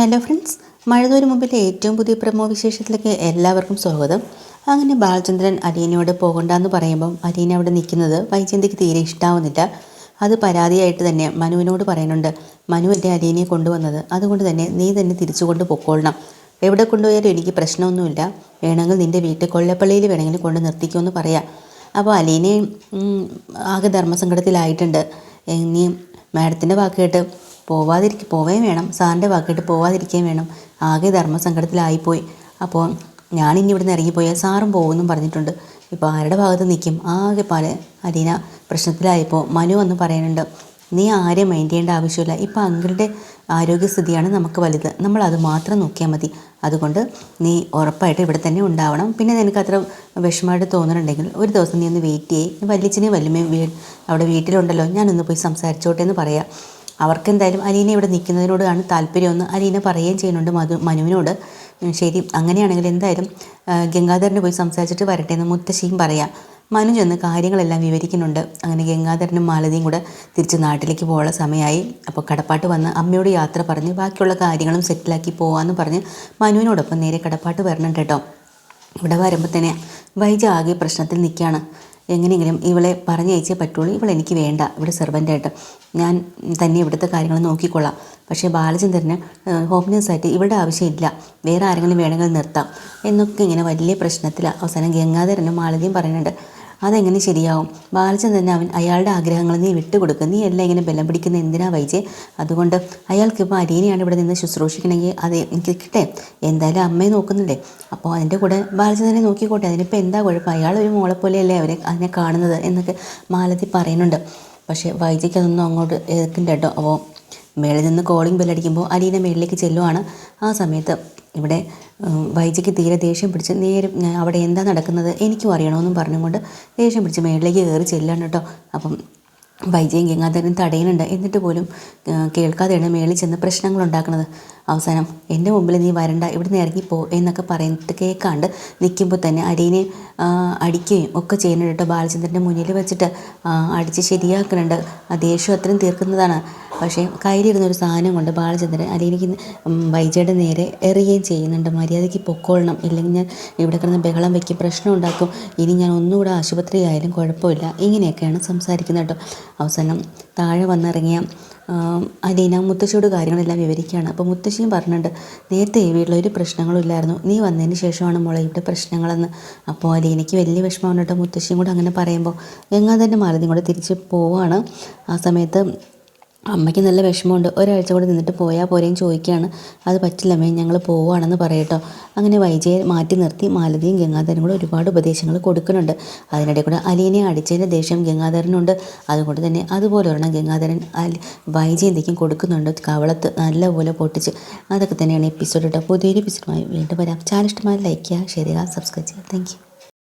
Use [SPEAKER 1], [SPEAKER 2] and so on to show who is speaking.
[SPEAKER 1] Hello friends മഴതോരു മുമ്പിലെ ഏറ്റവും പുതിയ പ്രമോ വിശേഷത്തിലേക്ക് എല്ലാവർക്കും സ്വാഗതം. അങ്ങനെ ബാലചന്ദ്രൻ അലീനയോട് പോകണ്ടെന്ന് പറയുമ്പം അലീന അവിടെ നിൽക്കുന്നത് വൈജയന്തിക്ക് തീരെ ഇഷ്ടാവുന്നില്ല. അത് പരാതിയായിട്ട് തന്നെ മനുവിനോട് പറയുന്നുണ്ട് മനു എന്റെ അലീനയെ കൊണ്ടുവന്നത്? അതുകൊണ്ട് തന്നെ നീ തന്നെ തിരിച്ചു കൊണ്ട് പൊക്കോളണം. എവിടെ കൊണ്ടുപോയാലും എനിക്ക് പ്രശ്നമൊന്നുമില്ല. വേണമെങ്കിൽ നിന്റെ വീട്ടിൽ കൊല്ലപ്പള്ളിയിൽ വേണമെങ്കിൽ കൊണ്ട് നിർത്തിക്കുമെന്ന് പറയാം. അപ്പോൾ അലീനയും ആകെ ധർമ്മസങ്കടത്തിലായിട്ടുണ്ട്. ഇനി മാഡത്തിന്റെ വാക്ക് കേട്ട് പോവാതിരിക്കും പോവുകയും വേണം. സാറിന്റെ വാക്കിട്ട് പോവാതിരിക്കുകയും വേണം. ആകെ ധർമ്മസങ്കടത്തിലായിപ്പോയി. അപ്പോൾ ഞാനിനി ഇവിടുന്ന് ഇറങ്ങിപ്പോയാൽ സാറും പോകുമെന്നും പറഞ്ഞിട്ടുണ്ട്. ഇപ്പോൾ ആരുടെ ഭാഗത്ത് നിൽക്കും ആകെ പല അലീന പ്രശ്നത്തിലായപ്പോൾ മനു എന്ന് പറയുന്നുണ്ട് നീ ആരെയും മൈൻഡ് ചെയ്യേണ്ട ആവശ്യമില്ല. ഇപ്പോൾ അങ്കിളുടെ ആരോഗ്യസ്ഥിതിയാണ് നമുക്ക് വലുത്. നമ്മൾ അത് മാത്രം നോക്കിയാൽ മതി. അതുകൊണ്ട് നീ ഉറപ്പായിട്ട് ഇവിടെ തന്നെ ഉണ്ടാവണം. പിന്നെ നിനക്ക് അത്ര വിഷമമായിട്ട് തോന്നുന്നുണ്ടെങ്കിൽ ഒരു ദിവസം നീ ഒന്ന് വെയിറ്റ് ചെയ്യ്. വല്യച്ഛനെയും വല്യമ്മയും അവിടെ വീട്ടിലുണ്ടല്ലോ. ഞാനൊന്ന് പോയി സംസാരിച്ചോട്ടെ എന്ന് പറയാം. അവർക്ക് എന്തായാലും അലീന ഇവിടെ നിൽക്കുന്നതിനോടാണ് താല്പര്യമെന്ന് അലീന പറയുകയും ചെയ്യുന്നുണ്ട് മധു മനുവിനോട്. ശരി അങ്ങനെയാണെങ്കിൽ എന്തായാലും ഗംഗാധരന് പോയി സംസാരിച്ചിട്ട് വരട്ടെ എന്ന് മുത്തശ്ശിയും പറയാം. മനു ചെന്ന് കാര്യങ്ങളെല്ലാം വിവരിക്കുന്നുണ്ട്. അങ്ങനെ ഗംഗാധരനും മാലതിയും കൂടെ തിരിച്ച് നാട്ടിലേക്ക് പോകാനുള്ള സമയമായി. അപ്പോൾ കടപ്പാട്ട് വന്ന് അമ്മയോട് യാത്ര പറഞ്ഞ് ബാക്കിയുള്ള കാര്യങ്ങളും സെറ്റിലാക്കി പോകാമെന്ന് പറഞ്ഞ് മനുവിനോടൊപ്പം നേരെ കടപ്പാട്ട് വരണം കേട്ടോ. ഇവിടെ വരുമ്പോൾ തന്നെ വൈജ ആകെ പ്രശ്നത്തിൽ നിൽക്കുകയാണ്. എങ്ങനെയെങ്കിലും ഇവളെ പറഞ്ഞയച്ചേ പറ്റുള്ളൂ. ഇവൾ എനിക്ക് വേണ്ട. ഇവിടെ സെർവന്റായിട്ട് ഞാൻ തന്നെ ഇവിടുത്തെ കാര്യങ്ങൾ നോക്കിക്കൊള്ളാം. പക്ഷേ ബാലചന്ദ്രന് ഹോം നേഴ്സായിട്ട് ഇവളുടെ ആവശ്യമില്ല. വേറെ ആരെങ്കിലും വേണമെങ്കിൽ നിർത്താം. എന്നൊക്കെ ഇങ്ങനെ വലിയ പ്രശ്നത്തിൽ അവസാനം ഗംഗാധരനും മാലതിയും പറയുന്നുണ്ട്. അതെങ്ങനെ ശരിയാവും? ബാലചന്ദ്രൻ അവൻ അയാളുടെ ആഗ്രഹങ്ങൾ നീ വിട്ടുകൊടുക്കുക നീ എല്ലാം ഇങ്ങനെ ബലം പിടിക്കുന്ന എന്തിനാ വൈജെ? അതുകൊണ്ട് അയാൾക്ക് ഇപ്പോൾ അരീനെയാണ് ഇവിടെ നിന്ന് ശുശ്രൂഷിക്കണമെങ്കിൽ അത് എനിക്ക് കിട്ടേ. എന്തായാലും അമ്മയെ നോക്കുന്നില്ലേ അപ്പോൾ അതിന്റെ കൂടെ ബാലചന്ദ്രനെ നോക്കിക്കോട്ടെ. അതിനിപ്പോൾ എന്താ കുഴപ്പം? അയാൾ ഒരു മോളെ പോലെയല്ലേ അവരെ അതിനെ കാണുന്നത് എന്നൊക്കെ മാലതി പറയുന്നുണ്ട്. പക്ഷേ വൈജയ്ക്ക് അതൊന്നും അങ്ങോട്ട് എതിർക്കില്ല കേട്ടോ. അപ്പോൾ മേളിൽ നിന്ന് കോളിംഗ് ബെല്ലടിക്കുമ്പോൾ അലീന മേളിലേക്ക് ചെല്ലുവാണ്. ആ സമയത്ത് ഇവിടെ വൈജയ്ക്ക് തീരെ ദേഷ്യം പിടിച്ച് നേരെ അവിടെ എന്താ നടക്കുന്നത് എനിക്കും അറിയണമെന്നും പറഞ്ഞുകൊണ്ട് ദേഷ്യം പിടിച്ച് മേളിലേക്ക് കയറി ചെല്ലാണ് കേട്ടോ അപ്പം വൈജയും ഗംഗാധരനും തടയുന്നുണ്ട്. എന്നിട്ട് പോലും കേൾക്കാതെയാണ് മേളിൽ ചെന്ന് പ്രശ്നങ്ങൾ ഉണ്ടാക്കുന്നത്. അവസാനം എന്റെ മുമ്പിൽ നീ വരണ്ട ഇവിടുന്ന് ഇറങ്ങിപ്പോ എന്നൊക്കെ പറയുന്നത് കേൾക്കാണ്ട് നിൽക്കുമ്പോൾ തന്നെ അടീനെ അടിക്കുകയും ഒക്കെ ചെയ്യുന്നുണ്ട് ബാലചന്ദ്രന്റെ മുന്നിൽ വെച്ചിട്ട് അടിച്ച് ശരിയാക്കുന്നുണ്ട്. ദേഷ്യം അത്രയും തീർക്കുന്നതാണ്. പക്ഷേ കയ്യിലിരുന്ന ഒരു സാധനം കൊണ്ട് ബാലചന്ദ്രൻ അലീനയ്ക്ക് വൈജയുടെ നേരെ എറിയുകയും ചെയ്യുന്നുണ്ട്. മര്യാദയ്ക്ക് പൊക്കോളണം. ഇല്ലെങ്കിൽ ഞാൻ ഇവിടെ കിടന്ന് ബഹളം വയ്ക്കും പ്രശ്നം ഉണ്ടാക്കും. ഇനി ഞാൻ ഒന്നുകൂടെ ആശുപത്രി ആയാലും കുഴപ്പമില്ല. ഇങ്ങനെയൊക്കെയാണ് സംസാരിക്കുന്നത് കേട്ടോ. അവസാനം താഴെ വന്നിറങ്ങിയ അലീന മുത്തശ്ശിയോട് കാര്യങ്ങളെല്ലാം വിവരിക്കുകയാണ്. അപ്പോൾ മുത്തശ്ശിയും പറഞ്ഞിട്ടുണ്ട് നേരത്തെ ഈ വീട്ടിൽ ഒരു പ്രശ്നങ്ങളും ഇല്ലായിരുന്നു നീ വന്നതിന് ശേഷമാണ് മോളെ ഇവിടെ പ്രശ്നങ്ങളെന്ന്. അപ്പോൾ അലീനയ്ക്ക് വലിയ വിഷമം കേട്ടോ മുത്തശ്ശിയും കൂടെ അങ്ങനെ പറയുമ്പോൾ ഗംഗാധരന്റെ മാലതിയും കൂടെ തിരിച്ച് പോവാണ് ആ സമയത്ത് അമ്മയ്ക്ക് നല്ല വിഷമമുണ്ട്. ഒരാഴ്ച കൂടെ നിന്നിട്ട് പോയാൽ പോരെയും ചോദിക്കുകയാണ്. അത് പറ്റില്ല പറ്റില്ലമ്മേ ഞങ്ങൾ പോവുകയാണെന്ന് പറയട്ടോ. അങ്ങനെ വൈജയെ മാറ്റി നിർത്തി മാലതിയും ഗംഗാധരനും കൂടെ ഒരുപാട് ഉപദേശങ്ങൾ കൊടുക്കുന്നുണ്ട്. അതിനിടെ കൂടെ അലീനെ അടിച്ചതിന്റെ ദേഷ്യം ഗംഗാധരനുണ്ട്. അതുകൊണ്ട് തന്നെ അതുപോലെ ഒരെണ്ണം ഗംഗാധരൻ വൈജയന്തിക്കും കൊടുക്കുന്നുണ്ട്. കവളത്ത് നല്ലപോലെ പൊട്ടിച്ച്. അതൊക്കെ തന്നെയാണ് എപ്പിസോഡ് കേട്ടോ പുതിയൊരു എപ്പിസോഡുമായി വീണ്ടും വരാം. ചാനൽ ഇഷ്ടമായി ലൈക്ക് ചെയ്യുക ഷെയർ ചെയ്യുക സബ്സ്ക്രൈബ് ചെയ്യുക. താങ്ക്